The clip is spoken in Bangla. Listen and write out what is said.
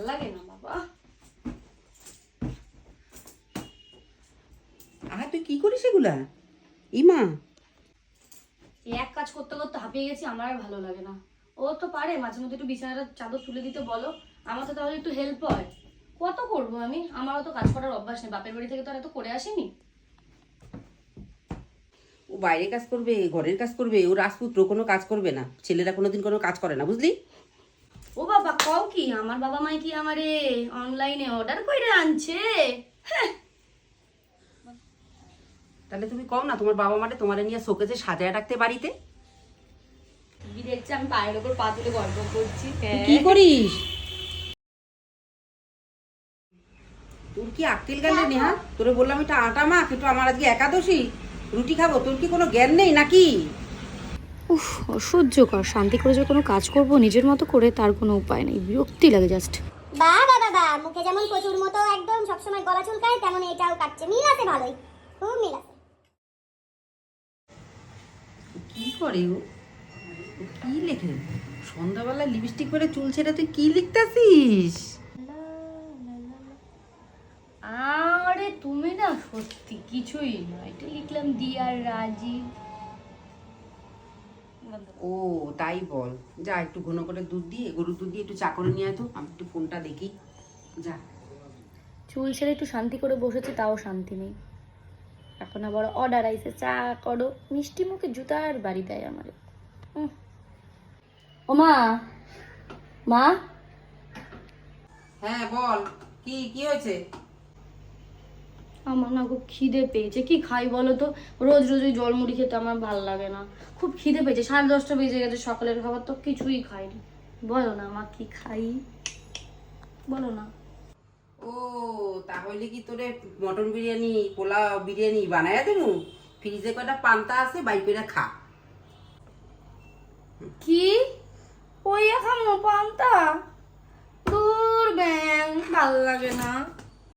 ভালো লাগে না বাবা। আহা তুই কি করিস এগুলা? ইমা। এক কাজ করতে করতে হাঁপিয়ে গেছি আমার আর ভালো লাগে না। ও তো পারে মাঝে মধ্যে একটু বিছানাটা চাদর তুলে দিতে বলো। আমার তো তাহলে একটু হেল্প হয়। কত করব আমি? আমারও তো কাজ করার অভ্যাস নেই বাপের বাড়ি থেকে তো আর এত করে আসিনি। ও বাইরে কাজ করবে ঘরের কাজ করবে ও রাজপুত্র কোনো কাজ করবে না। ছেলেরা কোনোদিন কোনো কাজ করে না বুঝলি? ও বাবা কও কি? আমার বাবা মাই কি আমারে অনলাইনে অর্ডার করে আনছে? হ্যাঁ। তাহলে তুমি কম না তোমার বাবা মারে তোমার নিয়ে শোকেছে সাজায় রাখতে বাড়িতে? টিভি দেখছি আমি পায়ের ওপর পা তুলে গল্প করছি। তুই কি করিস? তোর কি আক্কেল গেল নেহা? তোরে বললাম এটা আটা মা কিন্তু আমার আজকে একাদশী রুটি খাব তোর কি কোনো জ্ঞান নেই নাকি? উফ অসহ্যকর। শান্তি করে যে কোনো কাজ করব নিজের মতো করে তার কোনো উপায় নেই। বিরক্তি লাগে জাস্ট বা বা বাবা মুখে যেমন প্রচুর মতো একদম সবসময় গলা চুলকায় তেমন এটাও কাটছে। মিল আছে ভালোই। খুব মিল আছে। কি করে ও? ও কি লেখে? সন্ধ্যাবেলা লিপস্টিক পরে চুল ছেড়ে তুই কি লিখতাছিস? আরে তুমি না সত্যি কিছুই না এটা লিখলাম দিয়ার রাজীব ও তাই বল। যা একটু ঘন করে দুধ দিয়ে গরুর দুধ দিয়ে একটু চা করে নিয়ে তো। আমি একটু ফোনটা দেখি। যা। চুল ছেড়ে একটু শান্তি করে বসেছি তাও শান্তি নেই। এখন আবার অর্ডার আইছে চা করো। মিষ্টি মুখে জুতার বাড়ি দেয় আমার। ও মা মা? হ্যাঁ বল। কি কি হয়েছে? আমার না খুব খিদে পেয়েছে। কি খাই বলো তো? রোজ রোজ ওই জল মুড়ি খেতে আমার ভালো লাগে না। খুব খিদে পেয়েছে। সাড়ে দশটা বেজে গেছে সকালের খাবার তো কিছুই খাইনি। বলো না মা কি খাই? বলো না। ও তাহলে কি তোরে মটন বিরিয়ানি পোলাও বিরিয়ানি বানায় দেবো ফ্রিজে কটা পান্তা আছে বাইপেরা খা। কি? ওই এখন পান্তা? দূর ব্যাং ভালো লাগে না।